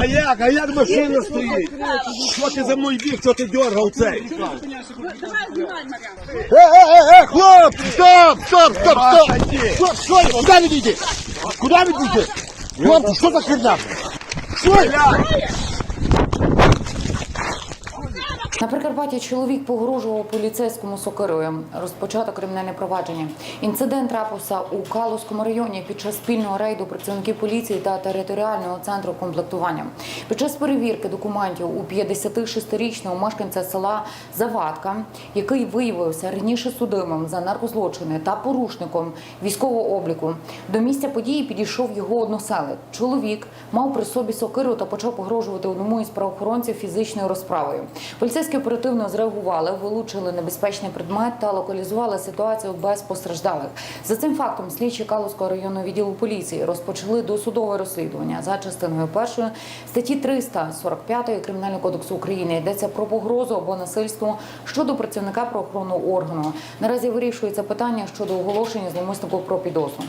А як? А як машина стоїть? Що ти за мною біг? Що ти дергав цей? Е, е, е, хлопці, стоп, стоп, стоп, стоп! Стоп, стоп, куди ви йдете? Куди ви йдете? Хлопці, що за херня? Що? На Прикарпатті чоловік погрожував поліцейському сокирою. Розпочато кримінальне провадження. Інцидент трапився у Калузькому районі під час спільного рейду працівників поліції та територіального центру комплектування. Під час перевірки документів у 56-річного мешканця села Завадка, який виявився раніше судимим за наркозлочини та порушником військового обліку. До місця події підійшов його односелець. Чоловік мав при собі сокиру та почав погрожувати одному із правоохоронців фізичною розправою. Поліцейські оперативно зреагували, вилучили небезпечний предмет та локалізували ситуацію без постраждалих. За цим фактом слідчі Калузького районного відділу поліції розпочали досудове розслідування за частиною першої статті 345 Кримінального кодексу України. Йдеться про погрозу або насильство щодо працівника правоохоронного органу. Наразі вирішується питання щодо оголошення зловмиснику про підозру.